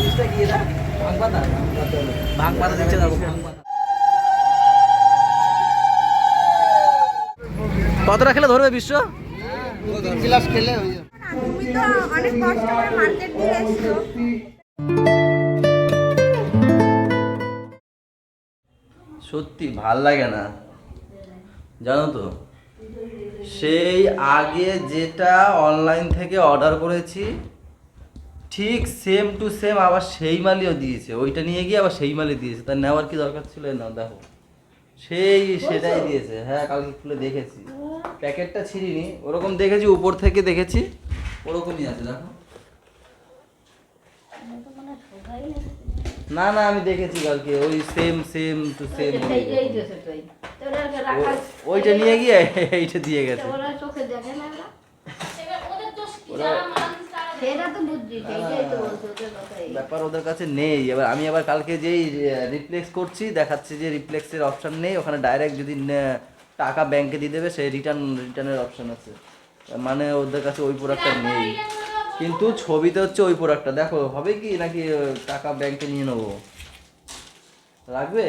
জিনিসটা কি এটা? ভাং পাতা দিচ্ছে দেখো কতটা খেলে ধরবে বিশ্ব? গ্লাস খেলে তুমি তো অনেক কষ্ট করে মার্কেট দিয়ে এসছো। সত্যি ভালো লাগে না। জানো তো সেই আগে যেটা অনলাইন থেকে অর্ডার করেছি ঠিক সেম টু সেম আবার সেই মালিও দিয়েছে। ওইটা নিয়ে গিয়ে আবার সেই মালি দিয়েছে। তার নেওয়ার কি দরকার ছিল? না দেখো। সেই সেটাই দিয়েছে। হ্যাঁ কালকে খুলে দেখেছি। প্যাকেটটা ছিঁড়িনি। ওরকম দেখেছি উপর থেকে দেখেছি। ওরকমই আছে দেখো। না। না আমি দেখেছি কালকে। ওই সেম সেম টু সেম ওইটা নিয়ে গিয়ে এইটা দিয়ে গেছে। না সেটা তো বুঝছি সেইটাই তো বলছো ওদের কথাই ব্যাপার ওদের কাছে নেই। এবার আমি আবার কালকে যেই রিপ্লেক্স করছি দেখাচ্ছে যে রিপ্লেক্সের অপশন নেই। ওখানে ডাইরেক্ট যদি নে- টাকা ব্যাংকে দিয়ে দেবে সেই রিটার্ন রিটার্নের অপশন আছে। মানে ওদের কাছে ওই প্রোডাক্টটা নেই। কিন্তু ছবিতে হচ্ছে ওই প্রোডাক্টটা দেখো হবে কি নাকি টাকা ব্যাংকে নিয়ে নেব? লাগবে?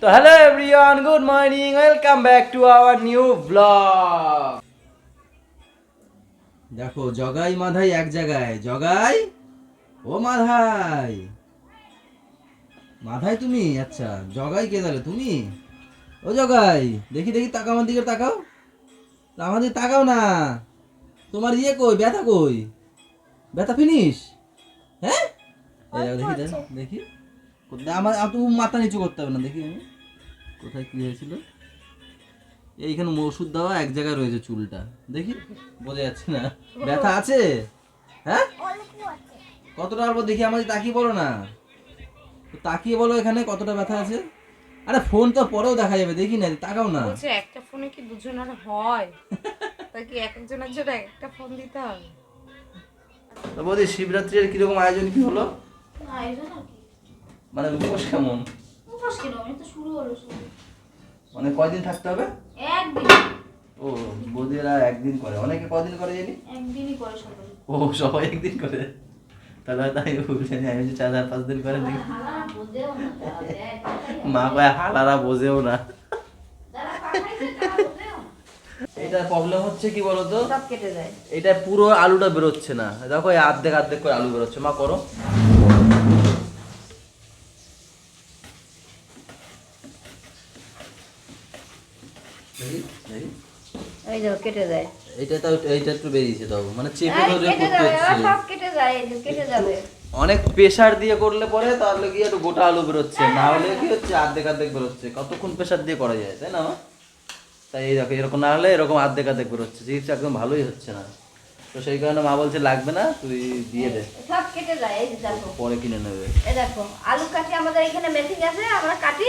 তো hello everyone good morning welcome back to our new blog দেখো জগাই মাধাই এক জায়গায়। জগাই ও মাধাই। মাধাই তুমি? আচ্ছা জগাই কে তাহলে? তুমি? ও জগাই দেখি দেখি তাকাও আমার দিকে তাকাও। আমার দিকে তাকাও না। তোমার ইয়ে কই? ব্যথা কই? ব্যথা ফিনিশ হ্যাঁ? দেখি দেখি, দেখি। আমার তুমি মাথা নিচু করতে হবে না দেখি আমি। কোথায় কি হয়েছিল? এইখানে ওষুধ দেওয়া এক জায়গায় রয়েছে চুলটা। দেখি? বোঝা যাচ্ছে না। ব্যথা আছে? হ্যাঁ? কতটা অল্প দেখি আমাদের তাকিয়ে বলো না। তো তাকিয়ে বলো এখানে কতটা ব্যথা আছে। আরে ফোন তো পরেও দেখা যাবে দেখি না তাকাও না। বলছে একটা ফোনে কি দুজনের হয়? তা কি এক একজনের জন্য একটা ফোন দিতে হবে? তো বৌদি শিবরাত্রির কীরকম আয়োজন কি হলো? মানে উপোস কেমন? শুরু মানে কয়দিন থাকতে হবে? ও বৌদিরা একদিন করে। অনেকে কদিন করে জানি? ও সবাই একদিন করে? তাহলে হয়তো আমি ভুল আমি যে চার আর পাঁচ দিন করে দেখি। মা কয় হালারা বোঝেও না। এটা প্রবলেম হচ্ছে কি বলতো? এটা পুরো আলুটা বেরোচ্ছে না। দেখো আর্ধেক আর্ধেক করে আলু বেরোচ্ছে। মা করো দেখি, দেখি। এই দেখো কেটে যায়। এইটা তো এইটা একটু বেরিয়েছে তাও। মানে চেপে ধরে করতে হচ্ছে। সব কেটে যায় এই যে কেটে যাবে। অনেক প্রেসার দিয়ে করলে পরে তাহলে কি একটু গোটা আলু বেরোচ্ছে? না হলে কি হচ্ছে? অর্ধেক অর্ধেক বেরোচ্ছে। কতক্ষণ প্রেসার দিয়ে করা যায় তাই না তাই এই দেখো এরকম না হলে এরকম অর্ধেক অর্ধেক বেরোচ্ছে। একদম ভালোই হচ্ছে না। তো সেই কারণে মা বলছে লাগবে না তুই দিয়ে দে। সব কেটে যায় এই দেখো। পরে কিনে নেবে। এই দেখো আলু কাটি আমাদের এখানে মেথি আছে আমরা কাটি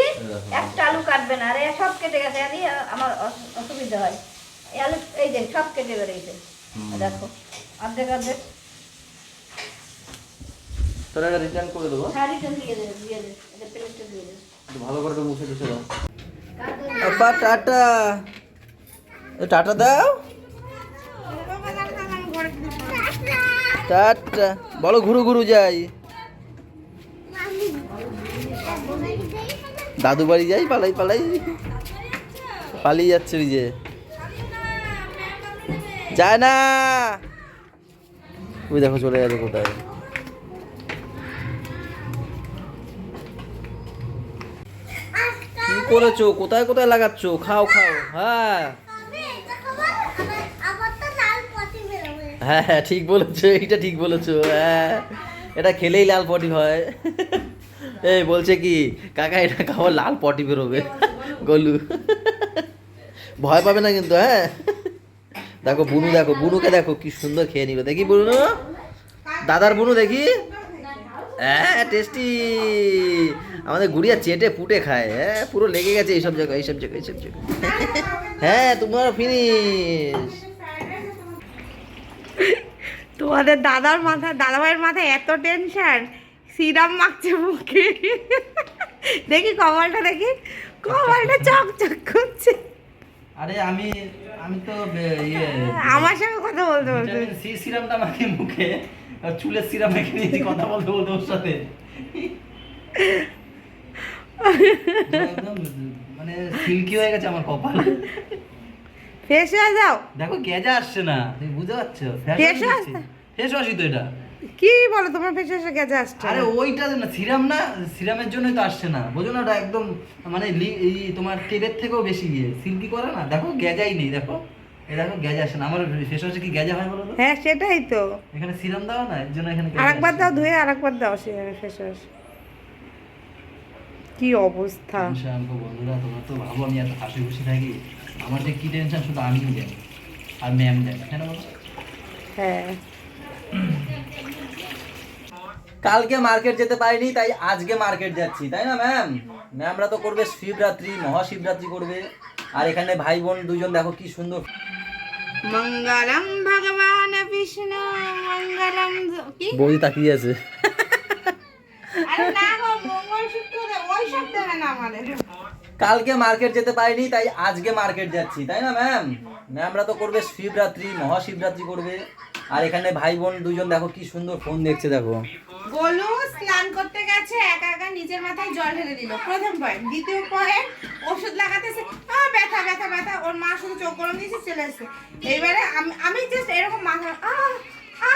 একটা আলু কাটবে না। আর সব কেটে গেছে। আমার অসুবিধা হয়। আলু এই যে সব কেটে বেরিয়েছে দেখো অর্ধেক অর্ধেক। তোরা এটা রিটার্ন করে দেবো। শাড়িটা দিয়ে দে দিয়ে দে এটা প্লেটটা দিয়ে দে। ভালো করে মুছে টুছে দাও। আপা টাটা। টাটা দাও। টাটা। বলো ঘুরু ঘুরু যাই। দাদু বাড়ি যাই পালাই পালাই। পালিয়ে যাচ্ছে ওই যে যায় না ওই দেখো চলে গেছে কোথায়? কি করেছ? কোথায় কোথায় লাগাচ্ছো? খাও খাও। হ্যাঁ। হ্যাঁ হ্যাঁ ঠিক বলেছ। এইটা ঠিক বলেছ। হ্যাঁ। এটা খেলেই লাল পটি হয়। এই বলছে কি কাকা এটা খাওয়া লাল পটি বেরোবে। গলু। ভয় পাবে না কিন্তু হ্যাঁ। দেখো বুনু দেখো বুনুকে দেখো কি সুন্দর খেয়ে নিবে দেখি বুনু দাদার বুনু দেখি? হ্যাঁ টেস্টি আমাদের গুড়িয়া চেটে পুটে খায়। হ্যাঁ পুরো লেগে গেছে এইসব জায়গায় এইসব জায়গায় এইসব জায়গায়। হ্যাঁ তোমার ফিনিশ তোমাদের দাদার মাথা দাদা ভাইয়ের মাথায় এত টেনশন সিরাম মাখছে মুখে। দেখি কপালটা দেখি। কপালটা চকচক করছে। আরে আমি আমি তো ইয়ে আমার সঙ্গে কথা বলতে বলতে। সি সিরামটা আমাকে মুখে আর চুলের সিরাম মেখে নিয়েছি কথা বলতে বলতে ওর সাথে। মানে সিল্কি হয়ে গেছে আমার কপাল। ফেস ওয়াশ যাও। দেখো গেজা আসছে না তুমি বুঝতে পারছ? ফেস ওয়াশ ফেস ওয়াশই তো এটা। কি বলো তোমার ফেস ওয়াশে গেছে আসছে। আরে ওইটা না সিরাম না সিরামের জন্যই তো আসছে না। বোঝো না ওটা একদম মানে লি- এই তোমার তেলের থেকেও বেশি গিয়ে সিল্কি করে না? দেখো গেজাই নেই দেখো। দেখো গেজা আসে না। আমার ফেস ওয়াশে কি গেজা হয় বলো তো? হ্যাঁ সেটাই তো। এখানে সিরাম দেওয়া না? এর জন্য এখানে আরেকবার দাও ধুয়ে আরেকবার দাও সে ফেস ওয়াশ কি অবস্থা। টেনশন গো বন্ধুরা তোমরা তো ভাবো আমি এত হাসি খুশি থাকি। আমার যে কি টেনশন শুধু আমিই জানি। আর ম্যাম জানি। হ্যাঁ হ্যাঁ। কালকে মার্কেট যেতে পারিনি তাই আজকে মার্কেট যাচ্ছি তাই না ম্যাম ম্যামরা তো করবে শিবরাত্রি মহাশিবরাত্রি করবে। আর এখানে ভাই বোন দুজন দেখো কি সুন্দর। মঙ্গলম ভগবান বিষ্ণু মঙ্গলম কি? বৌদি তাকিয়ে আছে। কালকে মার্কেট যেতে পারিনি তাই আজকে মার্কেট যাচ্ছি তাই না ম্যাম ম্যামরা তো করবে শিবরাত্রি মহাশিবরাত্রি করবে। আর এখানে ভাই বোন দুজন দেখো কি সুন্দর ফোন দেখছে দেখো। গোলু স্নান করতে গেছে একা একা নিজের মাথায় জল ঢেলে দিল। প্রথম পয়েন্ট দ্বিতীয় পয়েন্ট ওষুধ লাগাতেছে আ ব্যথা ব্যথা ব্যথা। ওর মা শুধু চোখ গরম দিয়েছে চলে এসছে। এইবারে আমি আমি জাস্ট এরকম মাথা আ আ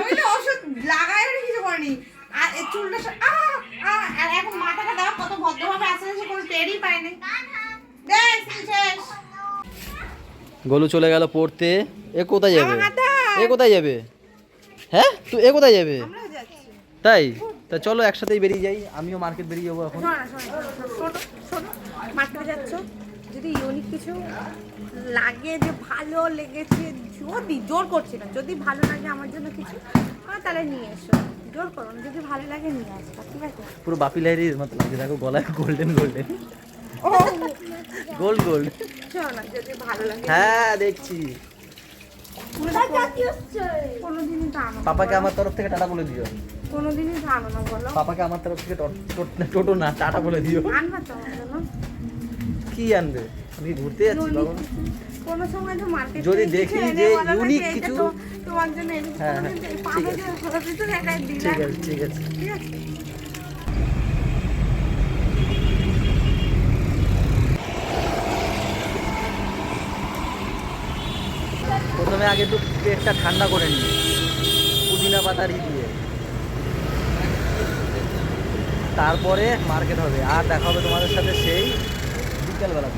আমি তো ওষুধ লাগাই কিছু করিনি। আর এই চুলটা আ আ আর এখন মাথাটা দাও কত ভদ্রভাবে আসে সে কোনো টেরই পায়নি দেখ শেষ। গোলু চলে গেল পড়তে। এ কোথায় যাবে? আমার হাতে। এ কোথায় যাবে? হ্যাঁ? তুই এ কোথায় যাবে? তাই? তা চলো একসাথেই বেরিয়ে যাই। আমিও মার্কেট বেরিয়ে যাব এখন। মার্কেটে যাচ্ছ? যদি ইউনিক কিছু লাগে যে ভালো লেগেছে যদি জোর করছি না যদি ভালো লাগে আমার জন্য কিছু আহ, তাহলে নিয়ে এসো। জোর করো যদি ভালো লাগে নিয়ে আসবা ঠিক আছে? পুরো বাপি লাইরির মতো লাগছে দেখো গলায় গোল্ডেন গোল্ডেন গোল্ড গোল্ড যদি ভালো লাগে। হ্যাঁ দেখছি কোনোদিনই তো আনো না, পাপাকে আমার তরফ থেকে টাটা বলে দিও কোনোদিনই আনো না বলো পাপাকে আমার তরফ থেকে টোটো না টাটা বলে দিও আনবা তো কি আনবে আমি ঘুরতে যাচ্ছি বাবা কিছু। সময় তো মার্কেট যদি দেখি যে unique কিছু- তোমার জন্য হ্যাঁ, একটা ঠিক আছে ঠিক আছে প্রথমে আগে একটু পেটটা ঠান্ডা করে নিই। পুদিনা পাতার দিয়ে। তারপরে মার্কেট হবে। আর দেখা হবে তোমাদের সাথে সেই বিকেলবেলা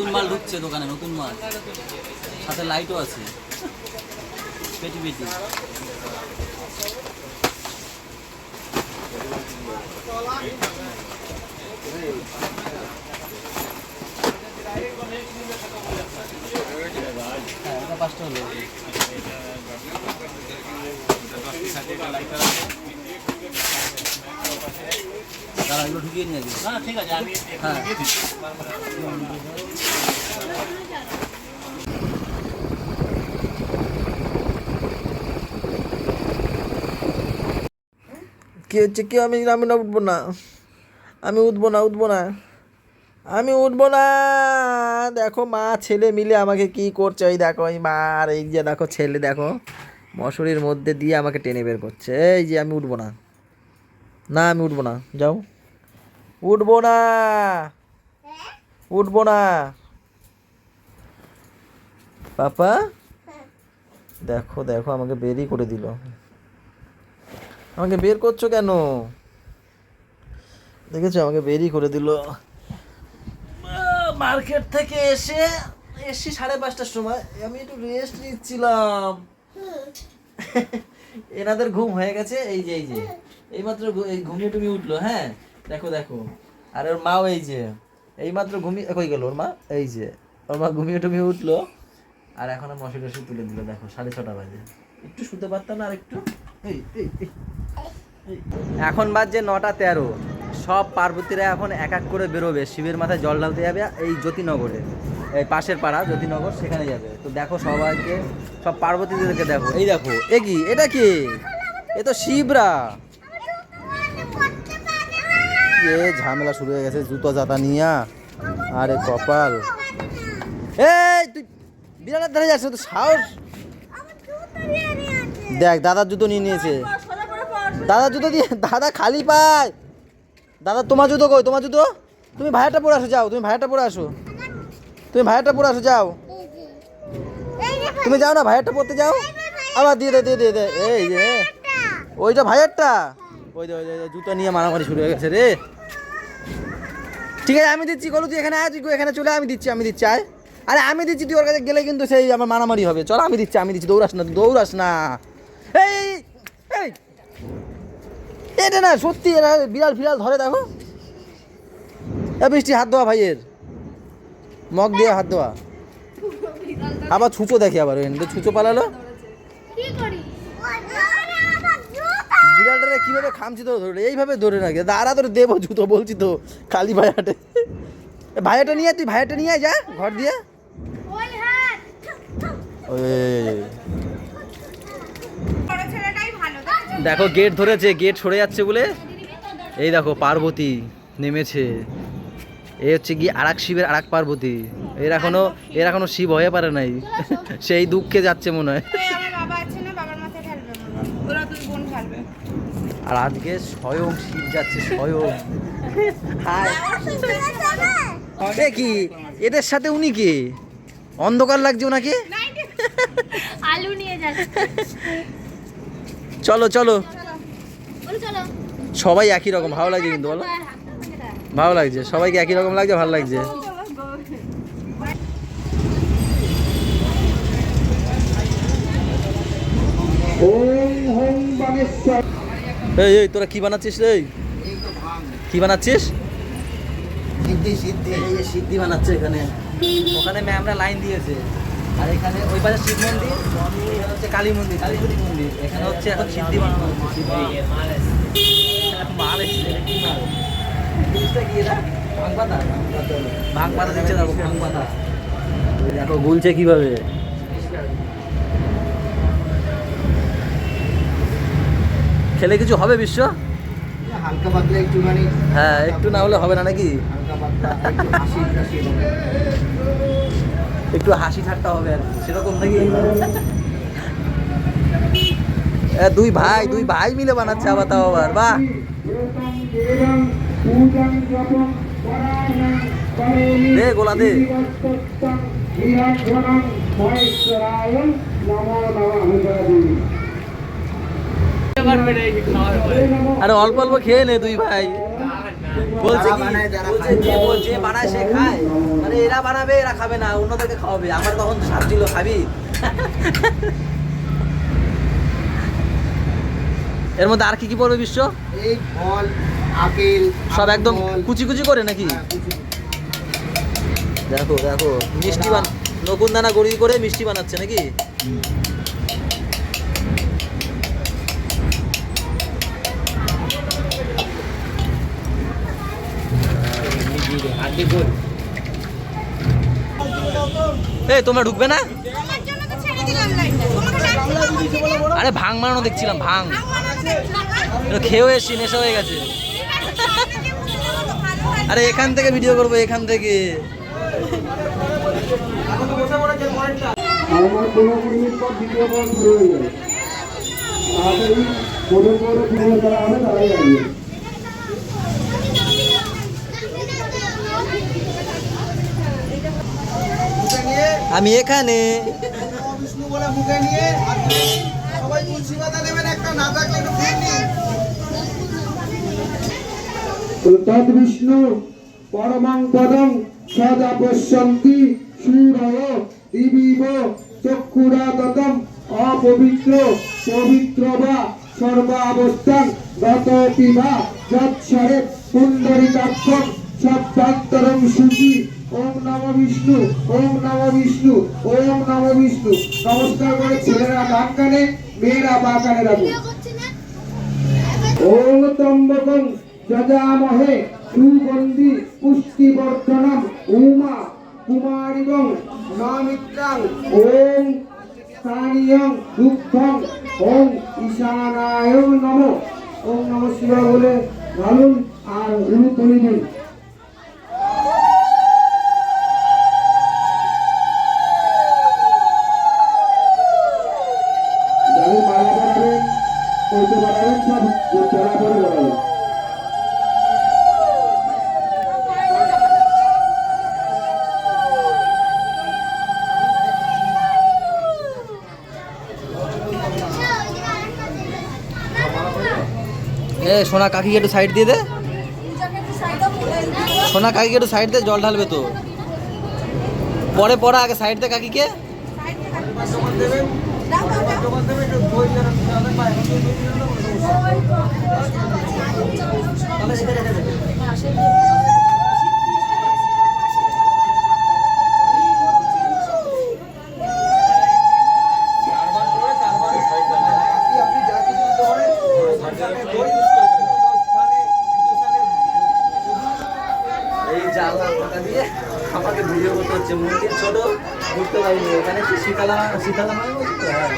নতুন মাল ঢুকছে দোকানে নতুন মাল। সাথে লাইটও আছে। পেটি পেটি। হ্যাঁ পাঁচটা হলো। এগুলো ঢুকিয়ে নিয়ে যাবি না ঠিক আছে হ্যাঁ। কি হচ্ছে, কেউ আমি আমি না উঠবো না। আমি উঠবো না উঠবো না। আমি উঠবো না। দেখো মা, ছেলে মিলে আমাকে কি করছে? ওই দেখো এই মা আর এই যে দেখো ছেলে, দেখো। মশুরির মধ্যে দিয়ে আমাকে টেনে বের করছে। এই যে আমি উঠবো না। না, আমি উঠবো না। যাও। উঠবো না। উঠবো না। পাপা? দেখো দেখো, আমাকে বেরই করে দিল। আমাকে বের করছ কেন? দেখেছ, আমাকে বেরই করে দিল। মার্কেট থেকে এসে এসছি সাড়ে পাঁচটার সময়, আমি একটু রেস্ট নিচ্ছিলাম। এনাদের ঘুম হয়ে গেছে, এই যে এই যে। এইমাত্র ঘুমিয়ে টুমিয়ে উঠল হ্যাঁ? দেখো দেখো। আর ওর মাও এই যে। এইমাত্র ঘুমিয়ে কই গেল ওর মা? এই যে। ওর মা ঘুমিয়ে টুমিয়ে উঠল। আর এখন মশা টসি তুলে দিল, দেখো, সাড়ে ছটা বাজে। একটু শুতে পারতাম না আর একটু। এখন বাজছে নটা তেরো। সব পার্বতীরা এখন এক এক করে বেরোবে। শিবের মাথায় জল ঢালতে যাবে এই জ্যোতিনগরে। এই পাশের পাড়া, জ্যোতিনগর, সেখানে যাবে। তো দেখো সবাইকে, সব পার্বতীদেরকে দেখো। এই দেখো, এ কি? এটা কি? এ তো শিবরা। এ ঝামেলা শুরু হয়ে গেছে, জুতো জাতা নিয়া। আরে কপাল। এই, তুই বিড়ালের ধারে যাচ্ছে তো সাহস? দেখ দাদার জুতো নিয়ে নিয়েছে। দাদার জুতো দিয়ে দাদা খালি পায়। দাদা তোমার জুতো কই? তোমার জুতো? তুমি ভাইয়াটা পরে আসো যাও। তুমি ভাইয়াটা পরে আসো। তুমি ভাইয়াটা পরে আসো যাও। তুমি যাও না ভাইয়ারটা পড়তে যাও। আবার দিয়ে দে দিয়ে দে দে। এই যে। ওইটা ভাইয়ারটা? ওই যে ওই যে, জুতো নিয়ে মারামারি শুরু হয়ে গেছে রে। ঠিক আছে আমি দিচ্ছি। গলু তুই এখানে আয় তুই এখানে চলে আমি দিচ্ছি আমি দিচ্ছি আয়। আরে আমি দিচ্ছি তুই ওর কাছে গেলে কিন্তু সেই আমার মারামারি হবে। চল আমি দিচ্ছি আমি দিচ্ছি। দৌড়াস না দৌড়াস না। এই এটা না সত্যি এরা বিড়াল ফিরাল ধরে দেখো। বৃষ্টি হাত দেওয়া ভাইয়ের। মগ দিয়ে হাত দেওয়া। আবার ছুঁচো দেখি আবার ওই ছুঁচো পালালো। বিড়ালটারে কীভাবে খামছি তো ধরে এইভাবে ধরে নাকি দাঁড়া তোর দেবো জুতো বলছি তো খালি ভাইয়াটে। এ ভাইয়াটা নিয়ে তুই ভাইয়াটা নিয়ে যা ঘর দিয়ে। ওই বড় ছেলেটাই ভালো দেখেছ? দেখো গেট ধরেছে গেট সরে যাচ্ছে বলে। এই দেখো পার্বতী নেমেছে। এই হচ্ছে কি আরাক শিবের আরাক পার্বতী। এর এখনও এর এখনও শিব হয়ে পারে নাই। সেই দুঃখে যাচ্ছে মনে হয়। আর আজকে স্বয়ং শিব যাচ্ছে স্বয়ং। এ কি? এদের সাথে উনি কি? অন্ধকার লাগছে ওনাকে? আলু নিয়ে যাচ্ছে। চলো চলো। সবাই একই রকম ভালো লাগছে কিন্তু বলো। ভালো লাগছে সবাইকে একই রকম লাগছে ভালো লাগছে। এই এই তোরা কি বানাচ্ছিস রে? কি বানাচ্ছিস? সিদ্ধি সিদ্ধি সিদ্ধি বানাচ্ছে এখানে। ওখানে ম্যামরা লাইন দিয়েছে। আর এখানে ওই পাশে শিব মন্দির হচ্ছে কালী মন্দির কালীপতি মন্দির এখানে হচ্ছে এখন সিদ্ধি বানানো হচ্ছে মাল এসছে এটা কি মাল? জিনিসটা কি এটা? ভাং পাতা? ভাং পাতা দিচ্ছে দেখো ভাং পাতা। দেখো গুলছে কীভাবে? খেলে কিছু হবে বিশ্ব? হালকা পাতলা একটুখানি হ্যাঁ একটু না হলে হবে না নাকি? হালকা পাতলা একটু হাসি। ঠাট্টা হবে আর সেরকম নাকি? দুই ভাই দুই ভাই মিলে বানাচ্ছে আবার তাও আবার, বাহ। দে গোলা দে। আরে অল্প অল্প খেয়ে নে দুই ভাই। বলছে কি? বলছে যে যে বানায় সে খায়। মানে এরা বানাবে এরা খাবে না অন্যদেরকে খাওয়াবে। আমার তখন সাত ছিল খাবি। এর মধ্যে আর কি কি পড়বে বিশ্ব? এই ফল আপেল সব একদম কুচি কুচি করে নাকি? হ্যাঁ। দেখো দেখো মিষ্টি বান নকুন দানা গড়ি করে মিষ্টি বানাচ্ছে নাকি? এই তোমরা ঢুকবে না। আরে ভাং বানানো দেখছিলাম ভাং খেয়েও এসছি নেশা হয়ে গেছে। হয়। আরে এখান থেকে ভিডিও করব এখান থেকে। আমার কোনো মিনিট পর দ্বিতীয় বল শুরু হয়ে যাবে তাড়াতাড়ি প্রথম বলে ফিরে যারা হবে তারাই আসবে আমি এখানে। বিষ্ণু পরমং পদং সুরয় দিবিব অপবিত্র পবিত্র বা সর্বাবস্থান গত পিবা যৎসরে পুণ্ডরিকাক্ষম সত্যান্তরং সুচি ওম নম বিষ্ণু, ওম নম বিষ্ণু, ওম নম বিষ্ণু। নমস্কার করে ছেলেরা ডাক কানে, মেয়েরা বা কানে রাখুন ওম ত্রম্বকং যজামহে সুগন্ধি পুষ্টিবর্ধনম উমা কুমারিবং নামিত্রাং ওম স্থানীয়ং দুঃখং ওম ঈশানায় নম। ওম নম শিবা বলে ঢালুন আর হলুদ তুলি দিন। এ, সোনা কাকিকে একটু সাইড দিয়ে দে। সোনা কাকিকে একটু সাইড দে, জল ঢালবে তো। পরে পড়া আগে সাইড দে কাকিকে। তাহলে এটা রেখে দেবেন বাকি আপনি যা কিছু দিতে পারেন স্থানে দই, স্থানে স্থানে এই জানলা ফাঁকা দিয়ে আমাকে ভিডিও করতে হচ্ছে, মন্দির ছোট বুঝতে পারিনি এখানে হচ্ছে শীতলা শীতলা মায়ের মন্দির তো? হ্যাঁ।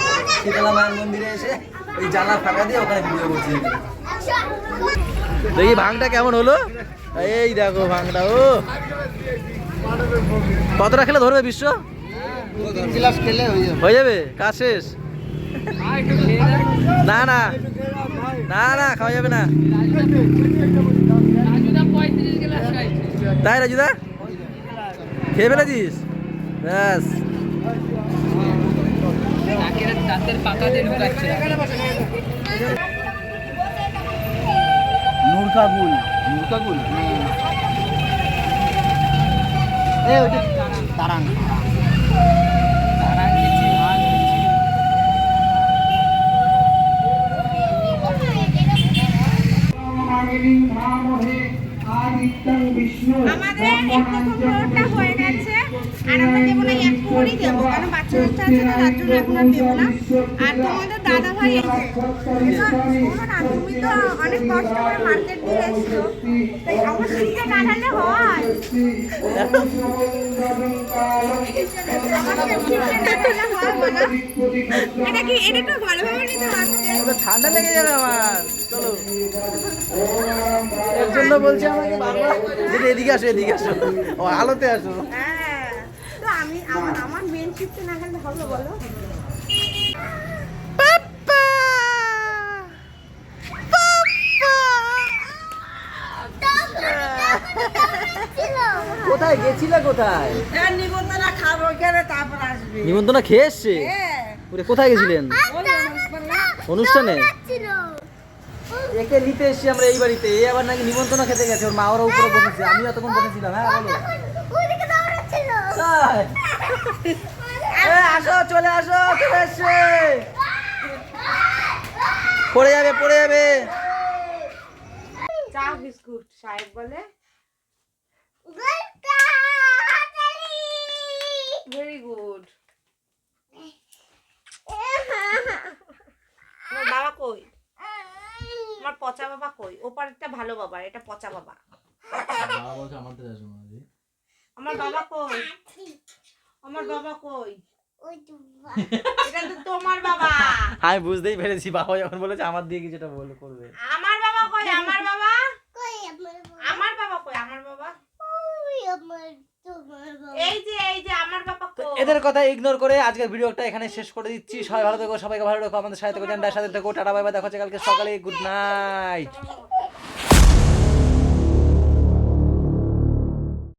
শীতলা মায়ের মন্দিরে এসে ওই জানলা ফাঁকা দিয়ে ওখানে ভিডিও করছি। দেখি ভাঙটা কেমন হলো? এই দেখো ভাঙটা, ও। কতটা খেলে ধরবে বিশ্ব? হয়ে যাবে? কাজ শেষ? না না। না না, খাওয়া যাবে না। তাই রাজুদা? খেয়ে ফেলেছিস? ব্যাস। নুরকাগুল। নুরকাগুল? এ ওইটা তারাং আমাদের এই প্রথম ফ্লোরটা হয়ে গেছে। আর আমরা দেবো না, এক ফ্লোরই দেবো, কারণ বাচ্চা বাচ্চা আছে না তার জন্য এখন দেবো না। আর তোমাদের দাদা ভাই এই যে তুমি তো অনেক কষ্ট করে মার্কেট দিয়ে এসছো। তাই আমার না ঢাললে হয়। ঠান্ডা লেগে যাবে আমার। চলো। এর জন্য বলছি আমাকে বারবার দিদি এদিকে আসো এদিকে আসো। ও আলোতে আসো। হ্যাঁ। আমি আমার আমার মেন শিফটে না গেলে হবে বলো। কোথায়? গেছিলে কোথায়? নিবন্ধনা খাব ওখানে তারপর আসবে। নিমন্ত্রণ খেয়ে এসছে? ওরে কোথায় গেছিলেন? অনুষ্ঠানে? একে নিতে এসছি আমরা এই বাড়িতে। এ আবার নাকি নিমন্ত্রণ খেতে গেছে ওর মা ওরা উপরে বসেছে আমি এতক্ষণ বসেছিলাম হ্যাঁ বলো। আসো চলে আসো চলে এসছে। পড়ে যাবে পড়ে যাবে। চা বিস্কুট সাহেব বলে। ভেরি গুড তোমার বাবা কই? আমার পচা বাবা কই? ওপারেরটা ভালো বাবা এটা পচা বাবা। আমার বাবা কই? আমার বাবা কই? এটা তো তোমার বাবা। আমি বুঝতেই পেরেছি বাবা যখন বলেছে আমার দিয়ে কিছুটা বলে করবে। আমার বাবা কই? আমার বাবা? আমার বাবা? কই? আমার বাবা? এদের কথা ইগনোর করে আজকের ভিডিওটা এখানে শেষ করে দিচ্ছি। সবাই ভালো থেকো, সবাইকে ভালো রাখো, আমাদের সাথে থেকো চ্যানেলটার সাথে থেকো, টাটা বাই বাই দেখা হচ্ছে কালকে সকালে গুড নাইট